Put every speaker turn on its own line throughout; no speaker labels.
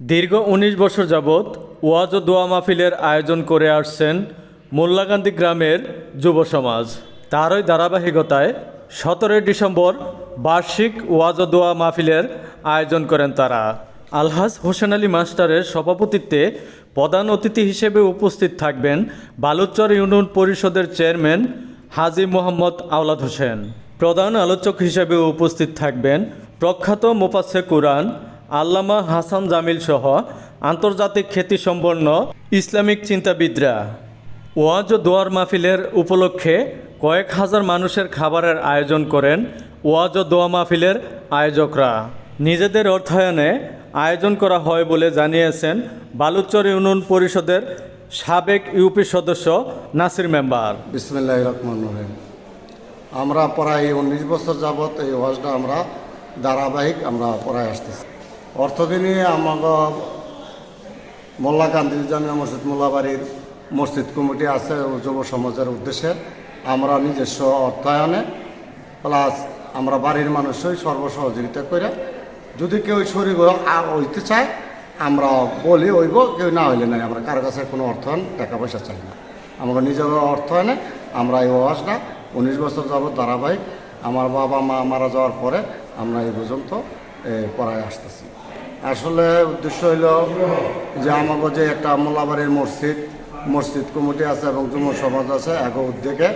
দীর্ঘ উনিশ বছর যাবৎ ওয়াজ ও দোয়া মাহফিলের আয়োজন করে আসছেন মোল্লাকান্দি গ্রামের যুব সমাজ। তারই ধারাবাহিকতায় সতেরোই ডিসেম্বর বার্ষিক ওয়াজ ও দোয়া মাহফিলের আয়োজন করেন তারা। আলহাজ হোসেন আলী মাস্টারের সভাপতিত্বে প্রধান অতিথি হিসেবে উপস্থিত থাকবেন বালুচর ইউনিয়ন পরিষদের চেয়ারম্যান হাজি মোহাম্মদ আওলাদ হোসেন। প্রধান আলোচক হিসেবে উপস্থিত থাকবেন প্রখ্যাত মোপাচ্ছে কুরআন আল্লামা হাসান জামিল সহ আন্তর্জাতিক খ্যাতিসম্পন্ন ইসলামিক চিন্তাবিদরা। ওয়াজ ও দোয়ার মাহফিলের উপলক্ষে কয়েক হাজার মানুষের খাবারের আয়োজন করেন ওয়াজ ও দোয়া মাহফিলের আয়োজকরা। নিজেদের অর্থায়নে আয়োজন করা হয় বলে জানিয়েছেন বালুচর ইউনিয়ন পরিষদের সাবেক ইউপি সদস্য নাসির মেম্বার।
রহমান রহিম। আমরা প্রায় উনিশ বছর যাবৎ এই ওয়াজটা আমরা, ধারাবাহিক আমরা পড়ায় আসতেছি। অর্থদিনে আমাকে মোল্লা কান্দি জামিয়া মসজিদ মোল্লাবাড়ির মসজিদ কমিটি আছে যুব সমাজের উদ্দেশ্যে আমরা নিজস্ব অর্থায়নে, প্লাস আমরা বাড়ির মানুষই সর্বসহযোগিতা করে যদি কেউ শরীর হইতে চায়, আমরা বলি হইব, কেউ না হইলে নাই। আমরা কারও কাছে কোনো অর্থায়ন টাকা পয়সা চাই না। আমরা নিজের অর্থায়নে আমরা এই ওয়াজটা উনিশ বছর যাবৎ ধারাবাহিক, আমার বাবা মা মারা যাওয়ার পরে আমরা এই পর্যন্ত পড়ায় আসতেছি। আসলে উদ্দেশ্য হইল যে আমাকে যে একটা মোল্লাবাড়ির মসজিদ মসজিদ কমিটি আছে এবং যুব সমাজ আছে এক উদ্যোগে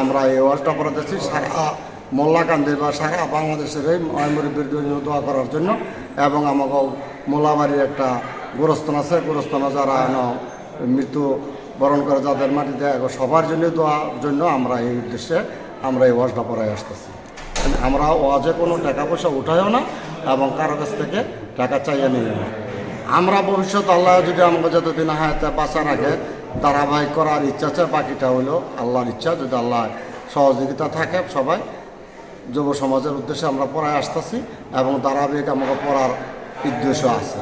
আমরা এই ওয়াজটা পড়াতেছি। সারা মোল্লাকান্দি বা সারা বাংলাদেশের এই ময়মুরব্বীর জন্য দোয়া করার জন্য এবং আমাকে মোল্লাবাড়ির একটা গোরস্থান আছে। গোরস্থানে যারা মৃত্যু বরণ করে যাদের মাটিতে সবার জন্য দোয়ার জন্য আমরা এই উদ্দেশ্যে আমরা এই ওয়াজটা পড়াই আসতেছি। আমরা ওয়াজে কোনো টাকা পয়সা উঠাইও না এবং কারও কাছ থেকে টাকা চাইয়ে নিও না। আমরা ভবিষ্যৎ আল্লাহ যদি আমাকে যতদিন হায়াতে বাঁচা রাখে ধারাবাহিক করার ইচ্ছা আছে, বাকিটা হলো আল্লাহর ইচ্ছা। যদি আল্লাহ সহযোগিতা থাকে সবাই, যুব সমাজের উদ্দেশ্যে আমরা পড়ায় আসতেছি এবং ধারাবাহিক আমাকে পড়ার উদ্দেশ্য আছে।